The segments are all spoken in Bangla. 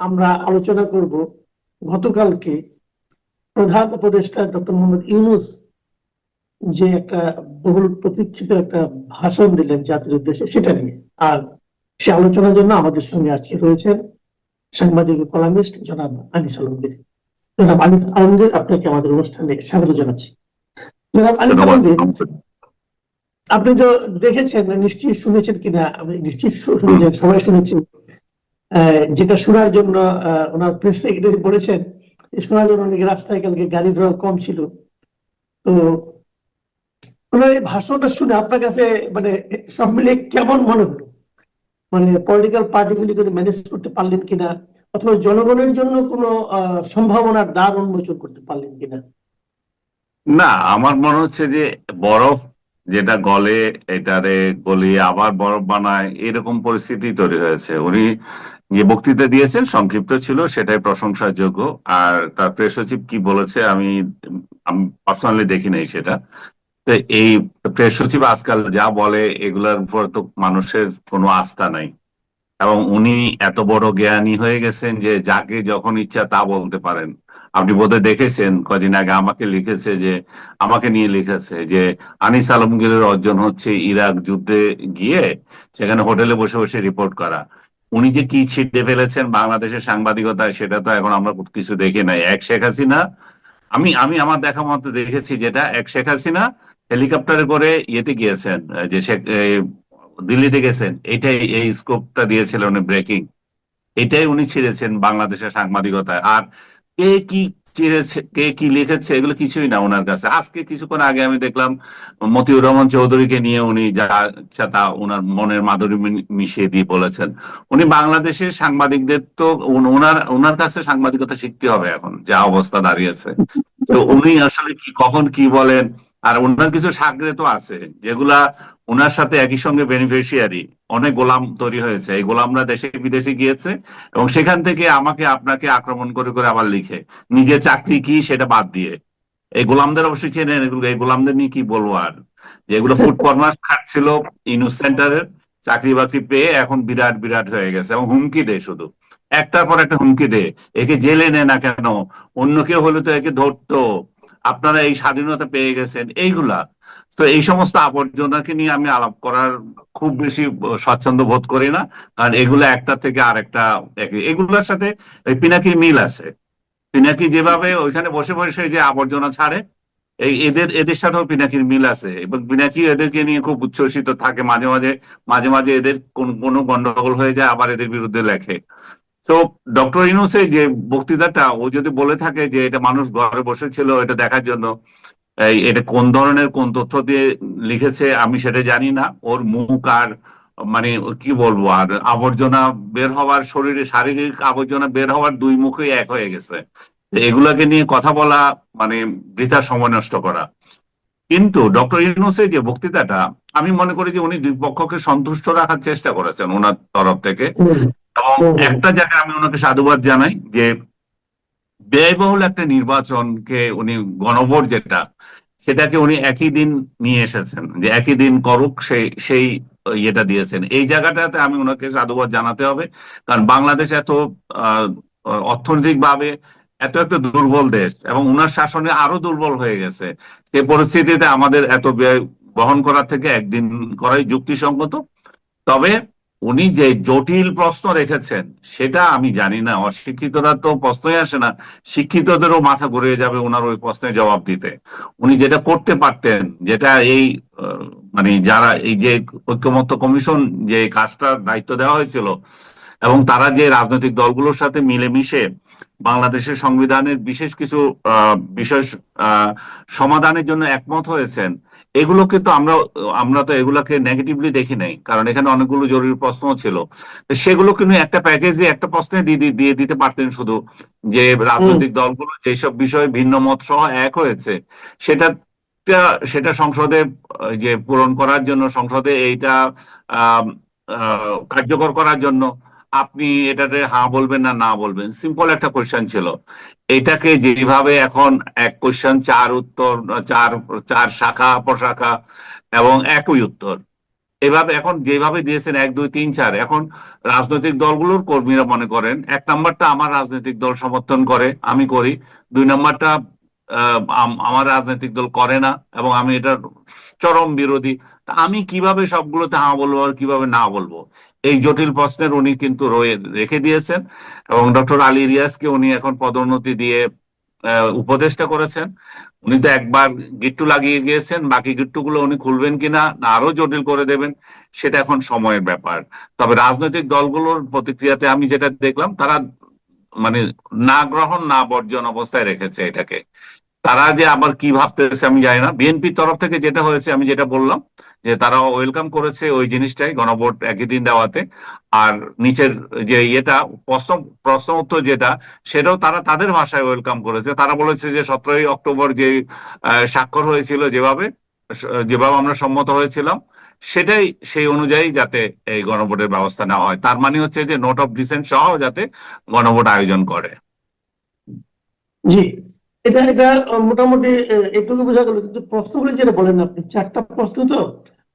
আমরা আলোচনা করব গতকালকে প্রধান উপদেষ্টা ডক্টর মোহাম্মদ ইউনুস যে একটা বহুল প্রতীক্ষিত একটা ভাষণ দিলেন জাতির উদ্দেশ্যে সেটা নিয়ে। আর সে আলোচনার জন্য আমাদের সঙ্গে আজকে রয়েছেন সাংবাদিক কলামিস্ট জনাব আনিস আলমগীর। জনাব আনিস আলমগীর আপনাকে আমাদের অনুষ্ঠানে স্বাগত জানাচ্ছি। জনাব আনিস আলমগীর আপনি তো দেখেছেন নিশ্চয়ই শুনেছেন কিনা আমি নিশ্চয়ই শুনেছেন সবাই শুনেছি যেটা শোনার জন্য ওনার প্রেস সেক্রেটারি বলেছেন শোনার জন্য নাকি রাস্তায় কালকে গাড়ি ড্র কম ছিল। তো ওনার এই ভাষণটা শুনে আপনার কাছে মানে সব মিলিয়ে কেমন মনে হলো? মানে পলিটিক্যাল পার্টিগুলি করে ম্যানেজ করতে পারলেন কিনা? অথবা জনগণের জন্য কোনো সম্ভাবনার দ্বার উন্মোচন করতে পারলেন কিনা? না, আমার মনে হচ্ছে যে বরফ যেটা গলে, এটারে গলিয়ে আবার বরফ বানায়, এরকম পরিস্থিতি তৈরি হয়েছে। উনি যে বক্তৃতা দিয়েছেন, সংক্ষিপ্ত ছিল, সেটাই প্রশংসার যোগ্য আর তার প্রেস সচিব কি বলেছে, আমি আমি পার্সোনালি দেখি নাই সেটা। তো এই প্রেস সচিব আজকাল যা বলে, এগুলোর উপর তো মানুষের কোনো আস্থা নাই। এবং উনি এত বড় জ্ঞানী হয়ে গেছেন যে, যাকে যখন ইচ্ছা তা বলতে পারেন। আপনি বোধহয় দেখেছেন, কদিন আগে আমাকে লিখেছে যে, আমাকে নিয়ে লিখেছে যে, আনিস আলমগীরের অর্জন হচ্ছে ইরাক যুদ্ধে গিয়ে, সেখানে হোটেলে বসে বসে রিপোর্ট করা। উনি যে কি ছিটে ফেলেছেন বাংলাদেশের সাংবাদিকতায় সেটা তো এখন আমরা কিছু দেখি নাই। এক শেখ হাসিনা, আমি আমি আমার দেখা মতো দেখেছি যেটা, এক শেখ হাসিনা হেলিকপ্টারে করে ইয়েতে গিয়েছেন যে শেখ দিল্লিতে গেছেন, এটাই এই স্কোপটা দিয়েছিলেন উনি ব্রেকিং। এটাই উনি ছিঁড়েছেন বাংলাদেশের সাংবাদিকতায়। আর কে কি কে কি লিখেছে, এগুলো কিছুই না ওনার কাছে। আজকে কিছুক্ষণ আগে আমি দেখলাম মতিউর রহমান চৌধুরীকে নিয়ে উনি যা তা ওনার মনের মাধুরী মিশিয়ে দিয়ে বলেছেন। উনি বাংলাদেশের সাংবাদিকদের তো ওনার ওনার কাছে সাংবাদিকতা শিখতে হবে এখন, যা অবস্থা দাঁড়িয়েছে। তো উনি আসলে কি, কখন কি বলেন আর ওনার কিছু সাগরে তো আছে, যেগুলা ওনার সাথে একই সঙ্গে বেনিফিশিয়ারি অনেক গোলাম তৈরি হয়েছে। এই গোলামরা দেশে বিদেশে গিয়েছে এবং সেখান থেকে আমাকে, আপনাকে আক্রমণ করে করে আবার লিখে নিজের চাকরি কি সেটা বাদ দিয়ে। এই গোলামদের অবশ্যই এগুলো এই গোলামদের নিয়ে কি বলব আর? যেগুলো ফুড কর্নার খাটছিল ইনুস সেন্টারের চাকরি বাকরি পেয়ে এখন বিরাট বিরাট হয়ে গেছে এবং হুমকি দেয় শুধু। একটার পর একটা হুমকি দেয়। একে জেলে নেয় না কেন? অন্য কেউ হলে তো একে ধরতো। আপনারা এই স্বাধীনতা পেয়ে গেছেন, এইগুলা। তো এই সমস্ত আবর্জনাকে নিয়ে আমি আলাপ করার খুব বেশি স্বচ্ছন্দ বোধ করি না। কারণ এগুলো একটা থেকে আরেকটা একই। এগুলোর সাথে পিনাকির মিল আছে। পিনাকি যেভাবে ওইখানে বসে বসে যে আবর্জনা ছাড়ে, এই এদের এদের সাথেও পিনাকির মিল আছে। এবং পিনাকি এদেরকে নিয়ে খুব উচ্ছ্বসিত থাকে। মাঝে মাঝে মাঝে মাঝে এদের কোন, কোনো গন্ডগোল হয়ে যায়, আবার এদের বিরুদ্ধে লেখে। তো ডক্টর ইনুসে যে বক্তৃতাটা, ও যদি বলে থাকে যে এটা মানুষ ঘরে বসেছিল এটা দেখার জন্য এটা কোন ধরনের, কোন তথ্য দিয়ে লিখেছে, আমি সেটা জানি না। ওর মুখ আর মানে কি বলব, আর আবর্জনা বের হওয়ার শরীরে শারীরিক আবর্জনা বের হওয়ার দুই মুখই এক হয়ে গেছে। এগুলাকে নিয়ে কথা বলা মানে বৃথা সময় নষ্ট করা। কিন্তু ডক্টর ইউনুসের যে বক্তৃতাটা, আমি মনে করি যে উনি দুই পক্ষকে সন্তুষ্ট রাখার চেষ্টা করেছেন ওনার তরফ থেকে। এবং একটা জায়গায় আমি ওনাকে সাধুবাদ জানাই যে ব্যয়বহুল একটা নির্বাচনকে উনি গণভোট যেটা সেটাকে উনি একই দিন নিয়ে এসেছেন যে একই দিন করুক সেই সেই ইয়েটা দিয়েছেন। এই জায়গাটাতে আমি ওনাকে সাধুবাদ জানাতে হবে কারণ বাংলাদেশ এত আহ, অর্থনৈতিক ভাবে এত একটা দুর্বল দেশ এবং উনার শাসনে আরও দুর্বল হয়ে গেছে সে পরিস্থিতিতে আমাদের এত ব্যয় বহন করার থেকে একদিন করাই যুক্তিসঙ্গত। তবে উনি যে জটিল প্রশ্ন রেখেছেন, সেটা আমি জানি না। অশিক্ষিতরা তো প্রশ্নই আসে না। শিক্ষিতদেরও মাথা ঘুরে যাবে ওনার ওই প্রশ্নের জবাব দিতে। উনি যেটা করতে পারতেন, যেটা এই মানে যারা এই যে ঐক্যমত্য কমিশন যে কাজটার দায়িত্ব দেওয়া হয়েছিল এবং তারা যে রাজনৈতিক দলগুলোর সাথে মিলেমিশে বাংলাদেশের সংবিধানের বিশেষ কিছু বিষয় সমাধানের জন্য একমত হয়েছেন এগুলোকে তো আমরা আমরা তো এগুলোকে নেগেটিভলি দেখি নাই কারণ এখানে অনেকগুলো জরুরি প্রশ্ন ছিল। সেগুলো কিন্তু একটা প্যাকেজে একটা প্রশ্নে দিয়ে দিতে পারতেন শুধু যে রাজনৈতিক দলগুলো যেসব বিষয়ে ভিন্ন মত সহ এক হয়েছে সেটা সেটা সংসদে যে পূরণ করার জন্য সংসদে এইটা কার্যকর করার জন্য আপনি এটাতে হ্যাঁ বলবেন না না বলবেন। সিম্পল একটা কোয়েশ্চেন ছিল। এটাকে যেভাবে এখন এক কোয়েশ্চেন চার উত্তর, চার চার শাখা প্রশাখা এবং একই উত্তর। এভাবে এখন যেভাবে দিয়েছেন, এক, দুই, তিন, চার। এখন রাজনৈতিক দলগুলোর কর্মীরা মনে করেন, এক নাম্বারটা আমার রাজনৈতিক দল সমর্থন করে, আমি করি। দুই নাম্বারটা আমার রাজনৈতিক দল করে না এবং আমি এটার চরম বিরোধী। আমি কীভাবে সবগুলোতে হা বলব আর কীভাবে না বলব? এই জটিল প্রশ্নের উনি কিন্তু রয়ে রেখে দিয়েছেন এবং ডক্টর আলী রিয়াজকে উনি এখন পদোন্নতি দিয়ে উপদেষ্টা করেছেন। উনি তো একবার গিট্টু লাগিয়ে গিয়েছেন, বাকি গিট্টুগুলো উনি খুলবেন কিনা না আরও জটিল করে দেবেন, সেটা এখন সময়ের ব্যাপার। তবে রাজনৈতিক দলগুলোর প্রতিক্রিয়াতে আমি যেটা দেখলাম, তারা মানে না গ্রহণ, না বর্জন অবস্থায় রেখেছে এটাকে। তারা যে আবার কি ভাবতেছে আমি জানি না। বিএনপির তরফ থেকে যেটা হয়েছে, আমি যেটা বললাম, যে তারা ওয়েলকাম করেছে ওই জিনিসটাই, গণভোট একই দিন দেওয়াতে। আর নিচের যে ইয়েটা, প্রশ্ন প্রশ্ন উত্তর যেটা, সেটাও তারা তাদের ভাষায় ওয়েলকাম করেছে। তারা বলেছে যে সতেরোই অক্টোবর যে স্বাক্ষর হয়েছিল যেভাবে যেভাবে আমরা সম্মত হয়েছিলাম, সেটাই, সেই অনুযায়ী যাতে এই গণভোটের ব্যবস্থা নেওয়া হয়। তার মানে হচ্ছে যে নোট অফ ডিসেন্ট সহ যাতে গণভোট আয়োজন করে। জি। এটা এটা মোটামুটি আহ, একটু বোঝা গেল। কিন্তু প্রশ্নগুলি যেটা বলেন আপনি চারটা প্রশ্ন তো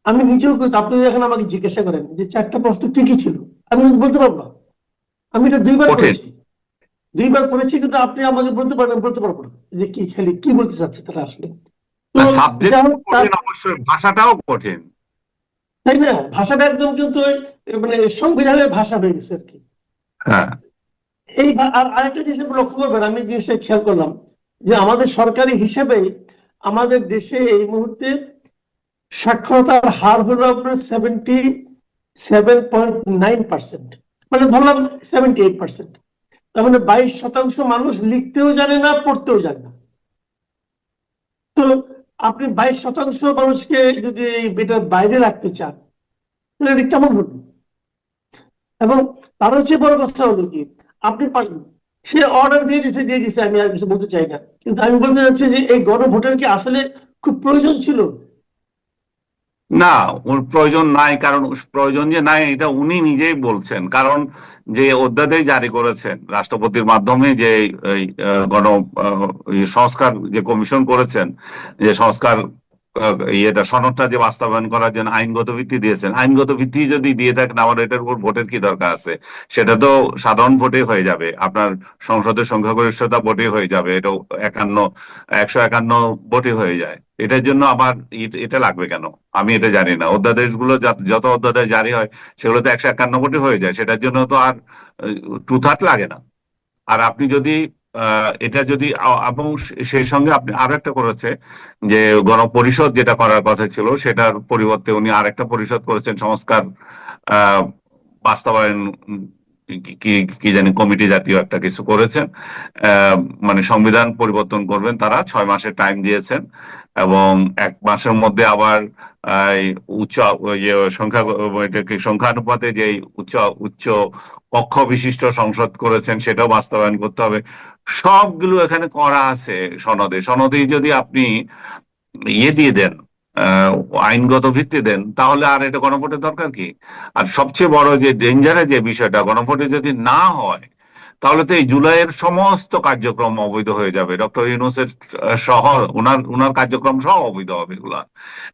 আমি নিজেও আপনি এখন আমাকে জিজ্ঞাসা করেন যে চারটা প্রশ্ন কি ছিল? আমি বলতে পারব না। আমি এটা দুইবার। পড়েছি দুইবার পড়েছি কিন্তু আপনি আমাকে বলতে পারবেন বলতে পারব না যে কি খালি কি বলতে চাচ্ছে তারা আসলে। ভাষাটাও কঠিন। তাই না? ভাষাটা একদম কিন্তু মানে সংবিধানের ভাষা হয়ে গেছে আর কি। হ্যাঁ। এই আর আরেকটা জিনিস লক্ষ্য করবেন আমি জিনিসটা খেয়াল করলাম। যে আমাদের সরকারি হিসেবে আমাদের দেশে এই মুহূর্তে সাক্ষরতার হার হলো আপনার সেভেন্টি সেভেন পয়েন্ট মানে ধরলাম সেভেন্টি তার মানে বাইশ শতাংশ মানুষ লিখতেও জানে না, পড়তেও জানে না। তো আপনি বাইশ শতাংশ মানুষকে যদি এটার বাইরে রাখতে চান, তাহলে এটা কেমন হলো? এবং তার হচ্ছে বড় কথা হলো কি, আপনি পারেন। সে অর্ডার দিয়ে দিচ্ছে দিয়ে দিচ্ছে আমি আর কিছু বলতে চাই না। কিন্তু আমি বলতে চাচ্ছি যে এই গণভোটের কি আসলে খুব প্রয়োজন ছিল? না, ওর প্রয়োজন নাই, কারণ প্রয়োজন যে নাই, এটা উনি নিজেই বলছেন। কারণ যে অধ্যাদেশ জারি করেছেন, রাষ্ট্রপতির মাধ্যমে যে গণ সংস্কার যে কমিশন করেছেন, যে সংস্কার ইয়েটা, সনদটা যে বাস্তবায়ন করার জন্য আইনগত ভিত্তি দিয়েছেন। আইনগত ভিত্তি যদি দিয়ে থাকেন, আমার এটার উপর ভোটের কি দরকার আছে? সেটা তো সাধারণ ভোটে হয়ে যাবে। আপনার সংসদের সংখ্যাগরিষ্ঠতা ভোটে হয়ে যাবে। এটা একান্ন, একশো একান্ন ভোটে হয়ে যায়। এটার জন্য আমার এটা লাগবে কেন? আমি এটা জানি না। অধ্যাদেশগুলো যত- অধ্যাদেশ জারি হয়, সেগুলো তো একশো একান্ন কোটি হয়ে যায়। সেটার জন্য তো আর টু থার্ড লাগে না। আর আপনি যদি এটা যদি এবং সেই সঙ্গে আপনি আর একটা করেছে যে গণপরিষদ যেটা করার কথা ছিল সেটার পরিবর্তে উনি আরেকটা পরিষদ করেছেন সংস্কার আহ, বাস্তবায়ন কি- কি জানি কমিটি জাতীয় একটা কিছু করেছেন। মানে সংবিধান পরিবর্তন করবেন তারা, ছয় মাসের টাইম দিয়েছেন এবং এক মাসের মধ্যে আবার উচ্চ ওই সংখ্যা সংখ্যানুপাতে যে উচ্চ উচ্চ পক্ষ বিশিষ্ট সংসদ করেছেন সেটাও বাস্তবায়ন করতে হবে। সবগুলো এখানে করা আছে সনদে। সনদে যদি আপনি ইয়ে দিয়ে দেন আইনগত ভিত্তি দেন তাহলে আর এটা গণভোটের দরকার কি? আর সবচেয়ে বড় যে ডেঞ্জারের যে বিষয়টা গণভোটে যদি না হয় তাহলে তো এই জুলাইয়ের সমস্ত কার্যক্রম অবৈধ হয়ে যাবে। ডক্টর ইউনুসের সহ ওনার ওনার কার্যক্রম সহ অবৈধ হবে এগুলা।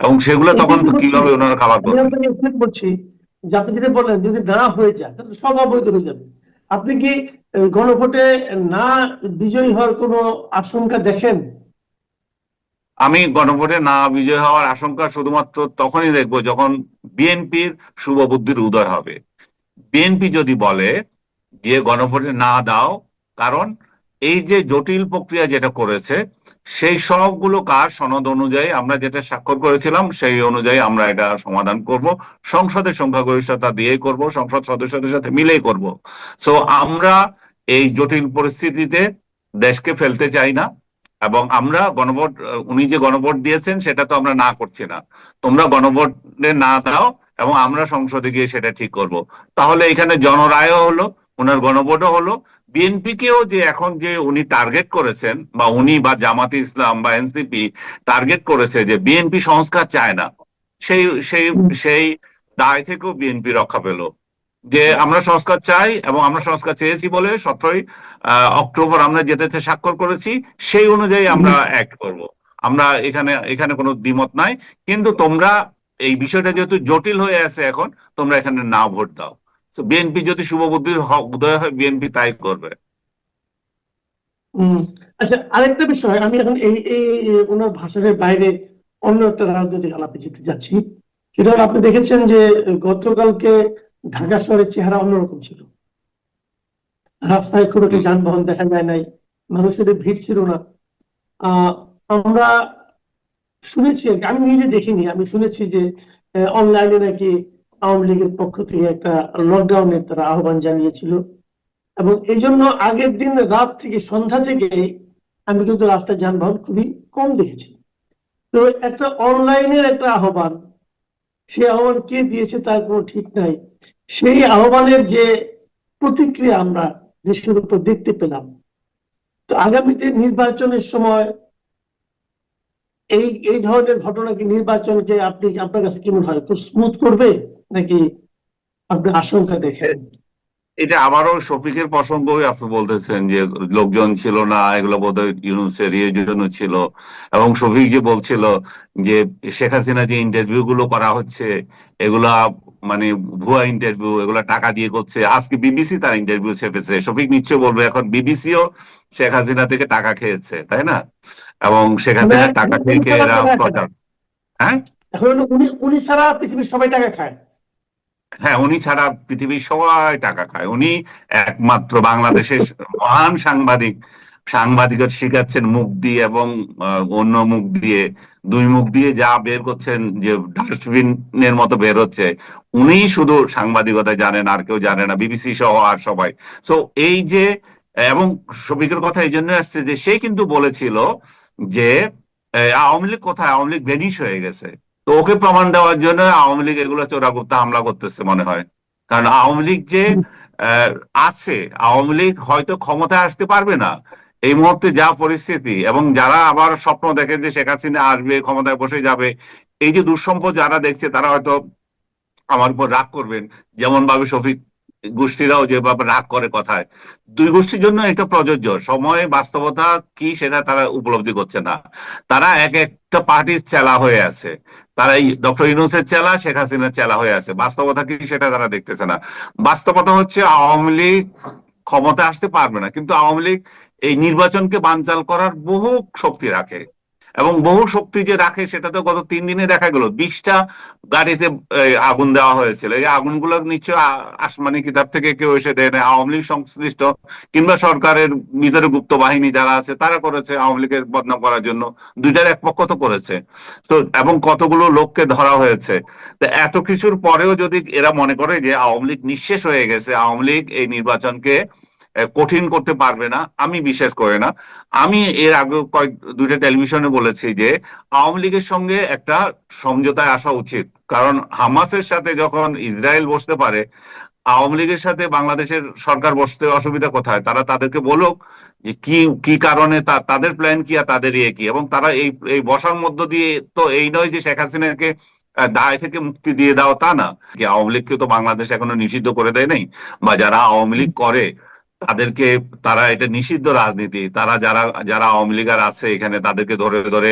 এবং সেগুলো তখন তো কীভাবে ওনারা আমি করবেন যে আপনি যেটা বললেন যদি না হয়ে যায় তাহলে সব অবৈধ হয়ে যাবে। আপনি কি গণভোটে না বিজয়ী হওয়ার কোনো আশঙ্কা দেখেন? আমি গণভোটে না বিজয় হওয়ার আশঙ্কা শুধুমাত্র তখনই দেখব যখন বিএনপির শুভ বুদ্ধির উদয় হবে। বিএনপি যদি বলে যে গণভোটে না দাও, কারণ এই যে জটিল প্রক্রিয়া যেটা করেছে, সেই সবগুলো কাজ সনদ অনুযায়ী আমরা যেটা স্বাক্ষর করেছিলাম, সেই অনুযায়ী আমরা এটা সমাধান করব। সংসদের সংখ্যাগরিষ্ঠতা দিয়েই করব, সংসদ সদস্যদের সাথে মিলেই করব। সো আমরা এই জটিল পরিস্থিতিতে দেশকে ফেলতে চাই না। এবং আমরা গণভোট, উনি যে গণভোট দিয়েছেন, সেটা তো আমরা না করছি না। তোমরা গণভোটে না দাও এবং আমরা সংসদে গিয়ে সেটা ঠিক করব। তাহলে এখানে জনরায়ও হলো, ওনার গণভোটও হলো। বিএনপি কেও যে এখন যে উনি টার্গেট করেছেন বা উনি বা জামাতে ইসলাম বা এনসিপি টার্গেট করেছে যে বিএনপি সংস্কার চায় না, সেই সেই সেই দায় থেকেও বিএনপি রক্ষা পেল। যে আমরা সংস্কার চাই এবং আমরা সংস্কার চেয়েছি বলে সতেরোই অক্টোবর আমরা যেটাতে স্বাক্ষর করেছি সেই অনুযায়ী আমরা অ্যাক্ট করব। আমরা এখানে এখানে কোনো দ্বিমত নাই কিন্তু তোমরা এই বিষয়টা যেহেতু জটিল হয়ে আছে এখন তোমরা এখানে না ভোট দাও। বিএনপি যদি শুভবুদ্ধির উদয় হয় বিএনপি তাই করবে। আচ্ছা আরেকটা বিষয় আমি এখন এই এই ওনার ভাষণের বাইরে অন্য একটা রাজনৈতিক আলাপে যেতে যাচ্ছি। সেটা আপনি দেখেছেন যে গতকালকে ঢাকা শহরের চেহারা অন্যরকম ছিল। রাস্তায় খুব একটা যানবাহন দেখা যায় নাই মানুষের ভিড় ছিল না। আমরা শুনেছি আমি নিজে দেখিনি আমি শুনেছি যে অনলাইনে নাকি আওয়ামী লীগের পক্ষ থেকে একটা লকডাউনের তারা আহ্বান জানিয়েছিল। এবং এই জন্য আগের দিন রাত থেকে সন্ধ্যা থেকে আমি কিন্তু রাস্তায় যানবাহন খুবই কম দেখেছি। তো একটা অনলাইনের একটা আহ্বান সেই আহ্বান কে দিয়েছে তার কোনো ঠিক নাই। সেই আহ্বানের যে প্রতিক্রিয়া আমরা দেশের উপর দেখতে পেলাম, তো আগামীতে নির্বাচনের সময় এই এই ধরনের ঘটনা কি নির্বাচনকে আপনি, আপনার কাছে কি মনে হয়, খুব স্মুথ করবে নাকি আপনি আশঙ্কা দেখেন? এটা আবারও শফিকের প্রসঙ্গই আপনি বলতেছেন যে লোকজন ছিল না এগুলো বোধহয় ইউনুসের ইয়ের জন্য ছিল। এবং শফিক যে বলছিল যে শেখ হাসিনা যে ইন্টারভিউ গুলো করা হচ্ছে এগুলা মানে ভুয়া ইন্টারভিউ এগুলা টাকা দিয়ে করছে। আজকে বিবিসি তার ইন্টারভিউ ছেপেছে। শফিক নিশ্চয় বলবে এখন বিবিসিও শেখ হাসিনা থেকে টাকা খেয়েছে তাই না? এবং শেখ হাসিনার টাকা খেয়ে খেয়ে এরা প্রচার হ্যাঁ? উনি উনি ছাড়া পৃথিবীর সবাই টাকা খায়। হ্যাঁ উনি ছাড়া পৃথিবীর সবাই টাকা খায়। উনি একমাত্র বাংলাদেশের মহান সাংবাদিক। সাংবাদিকের শিখাচ্ছেন মুখ দিয়ে এবং অন্য মুখ দিয়ে, দুই মুখ দিয়ে যা বের করছেন, যে ডাস্টবিনের মতো বের হচ্ছে, উনি শুধু সাংবাদিকতা জানেন, আর কেউ জানে না, বিবিসি সহ আর সবাই। তো এই যে, এবং শফিকের কথা এই জন্য আসছে যে, সে কিন্তু বলেছিল যে আওয়ামী লীগ কোথায়? আওয়ামী লীগ ভেনিশ হয়ে গেছে। তো ওকে প্রমাণ দেওয়ার জন্য আওয়ামী লীগ এগুলো চোরা করতে হামলা করতেছে মনে হয়। কারণ আওয়ামী লীগ যে আছে, আওয়ামী লীগ হয়তো ক্ষমতায় আসতে পারবে না। এই মুহূর্তে যা পরিস্থিতি এবং যারা আবার স্বপ্ন দেখে যে শেখ হাসিনা আসবে, ক্ষমতায় বসে যাবে, এই যে দুঃসম্পদ যারা দেখছে, তারা হয়তো আমার উপর রাগ করবেন। যেমন ভাবে শফিক গোষ্ঠীরাও যেভাবে রাগ করে কথায়। দুই গোষ্ঠীর জন্য এটা প্রযোজ্য। সময়, বাস্তবতা কি সেটা তারা উপলব্ধি করছে না। তারা এক একটা পার্টির চেলা হয়ে আছে। তারা এই ডক্টর ইউনুসের চেলা, শেখ হাসিনার চেলা হয়ে আছে। বাস্তবতা কি সেটা তারা দেখতেছে না। বাস্তবতা হচ্ছে আওয়ামী লীগ ক্ষমতা আসতে পারবে না, কিন্তু আওয়ামী লীগ এই নির্বাচনকে বানচাল করার বহু শক্তি রাখে। এবং বহু শক্তি যে রাখে সেটা তো গত তিন দিনে দেখা গেল, বিশটা গাড়িতে আগুন দেওয়া হয়েছিল। এই আগুনগুলো নিশ্চয় আসমানি কিতাব থেকে কেউ এসে দেয় না আওয়ামী লীগ সংশ্লিষ্ট কিংবা সরকারের ভিতরে গুপ্ত বাহিনী যারা আছে, তারা করেছে আওয়ামী লীগের বদনাম করার জন্য। দুইটার এক পক্ষ তো করেছে। তো, এবং কতগুলো লোককে ধরা হয়েছে। তো, এত কিছুর পরেও যদি এরা মনে করে যে আওয়ামী লীগ নিঃশেষ হয়ে গেছে, আওয়ামী লীগ এই নির্বাচনকে কঠিন করতে পারবে না, আমি বিশ্বাস করি না। আমি এর আগে কয়েক, দুইটা টেলিভিশনে বলেছি যে, আওয়ামী লীগের সঙ্গে একটা সমঝোতায় আসা উচিত। কারণ হামাসের সাথে যখন ইসরায়েল বসতে পারে, আওয়ামী লীগের সাথে বাংলাদেশের সরকার বসতে অসুবিধা কোথায়? তারা তাদেরকে বলুক যে কি কি কারণে তাদের প্ল্যান কি আর তাদের ইয়ে কি? এবং তারা এই এই বসার মধ্য দিয়ে তো এই নয় যে শেখ হাসিনাকে দায় থেকে মুক্তি দিয়ে দাও তা না। কি আওয়ামী লীগকে তো বাংলাদেশ এখনও নিষিদ্ধ করে দেয় নাই। বা যারা আওয়ামী লীগ করে তাদেরকে তারা এটা নিষিদ্ধ রাজনীতি। তারা যারা যারা আওয়ামী লীগার আছে, এখানে তাদেরকে ধরে ধরে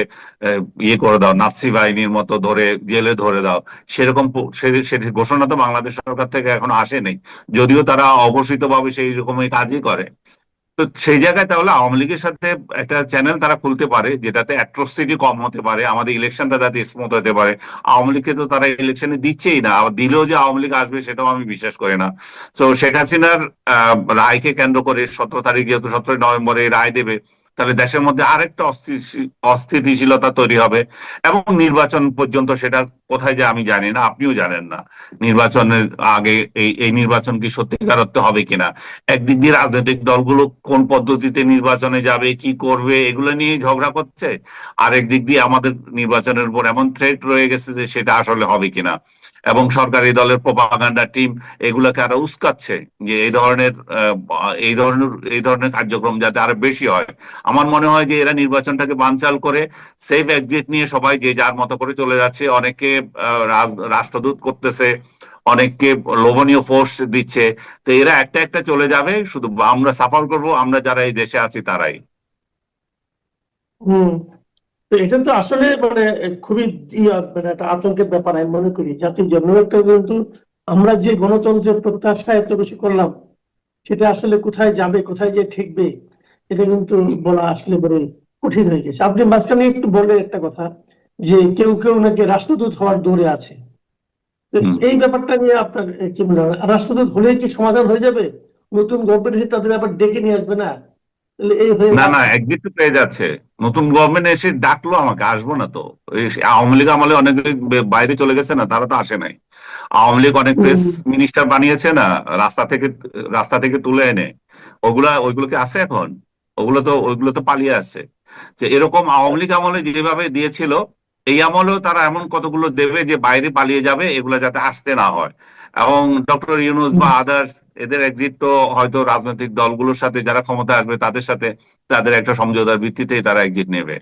ইয়ে করে দাও, নাৎসি বাহিনীর মতো ধরে, জেলে ধরে দাও। সেরকম সেটি ঘোষণা তো বাংলাদেশ সরকার থেকে এখনও আসেনি যদিও তারা অঘোষিত ভাবে সেই রকমই কাজই করে। তো সেই জায়গায় তাহলে আওয়ামী লীগের সাথে একটা চ্যানেল তারা খুলতে পারে, যেটাতে অ্যাট্রোসিটি কম হতে পারে, আমাদের ইলেকশনটা যাতে স্মুথ হতে পারে। আওয়ামী লীগকে তো তারা ইলেকশনে দিচ্ছেই না, আবার দিলেও যে আওয়ামী লীগ আসবে সেটাও আমি বিশ্বাস করি না। তো শেখ হাসিনার রায়কে কেন্দ্র করে সতেরো তারিখ, যেহেতু সতেরোই নভেম্বরে রায় দেবে তাহলে দেশের মধ্যে আরেকটা অস্থিতিশীলতা তৈরি হবে। এবং নির্বাচন পর্যন্ত সেটা কোথায় যে আমি জানি না, আপনিও জানেন না। নির্বাচনের আগে এই এই নির্বাচন কি সত্যিকার অর্থে হবে কিনা? একদিক দিয়ে রাজনৈতিক দলগুলো কোন পদ্ধতিতে নির্বাচনে যাবে, কি করবে, এগুলো নিয়ে ঝগড়া করছে। আর একদিক দিয়ে আমাদের নির্বাচনের উপর এমন থ্রেট রয়ে গেছে যে সেটা আসলে হবে কিনা। এবং সরকারি দলের প্রপাগান্ডা টিম এগুলোকে আরও উস্কাচ্ছে যে এই ধরনের এই ধরনের এই ধরনের কার্যক্রম যাতে আরও বেশি হয়। আমার মনে হয় যে এরা নির্বাচনটাকে বানচাল করে সেফ এক্সিট নিয়ে সবাই যে যার মতো করে চলে যাচ্ছে। অনেকে রাষ্ট্রদূত করতেছে, অনেককে লোভনীয় ফোর্স দিচ্ছে। তো এরা একটা একটা চলে যাবে, শুধু আমরা সাফার করব, আমরা যারা এই দেশে আছি তারাই। হম। তো এটা তো আসলে মানে খুবই মানে একটা আতঙ্কের ব্যাপার আমি মনে করি। জাতির জন্য একটা কিন্তু আমরা যে গণতন্ত্রের প্রত্যাশা এত কিছু করলাম সেটা আসলে কোথায় যাবে কোথায় যে ঠেকবে এটা কিন্তু বলা আসলে বড় কঠিন হয়ে গেছে। আপনি মাঝখানে একটু বললেন একটা কথা যে কেউ কেউ নাকি রাষ্ট্রদূত হওয়ার দৌড়ে আছে। এই ব্যাপারটা নিয়ে আপনার কি মনে হয়? রাষ্ট্রদূত হলেই কি সমাধান হয়ে যাবে? নতুন গভর্নমেন্ট তাদের আবার ডেকে নিয়ে আসবে না? না না একদিক তো পেয়ে যাচ্ছে। নতুন গভর্নমেন্ট এসে ডাকলো আমাকে আসব না তো। আওয়ামী লীগ আমলে অনেক বাইরে চলে গেছে না তারা তো আসে নাই। আওয়ামী লীগ অনেক প্রেস মিনিস্টার বানিয়েছে না রাস্তা থেকে রাস্তা থেকে তুলে এনে। ওগুলা ওইগুলো কি আছে এখন? ওগুলো তো ওইগুলো তো পালিয়ে আছে যে এরকম আওয়ামী লীগ আমলে যেভাবে দিয়েছিল এই আমলেও তারা এমন কতগুলো দেবে যে বাইরে পালিয়ে যাবে এগুলো যাতে আসতে না হয়। এবং ডক্টর ইউনুস বা আদার্স এদের এক্সিট তো হয়তো রাজনৈতিক দলগুলোর সাথে যারা ক্ষমতা আসবে তাদের সাথে তাদের একটা সমঝোতার ভিত্তিতেই তারা এক্সিট নেবে।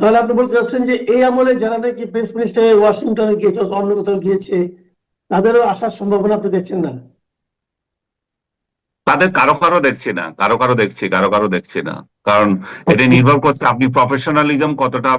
তাহলে আপনি বলতে চাচ্ছেন যে এই আমলে যারা নাকি প্রেস মিনিস্টার ওয়াশিংটনে গিয়েছে অন্য কোথাও গিয়েছে তাদেরও আসার সম্ভাবনা আপনি দেখছেন না? তাদের কারও কারও দেখছি না কারও কারও দেখছি কারও কারও দেখছি না। কারণ এটা নির্ভর করছে আপনি প্রফেশনালিজম কতটা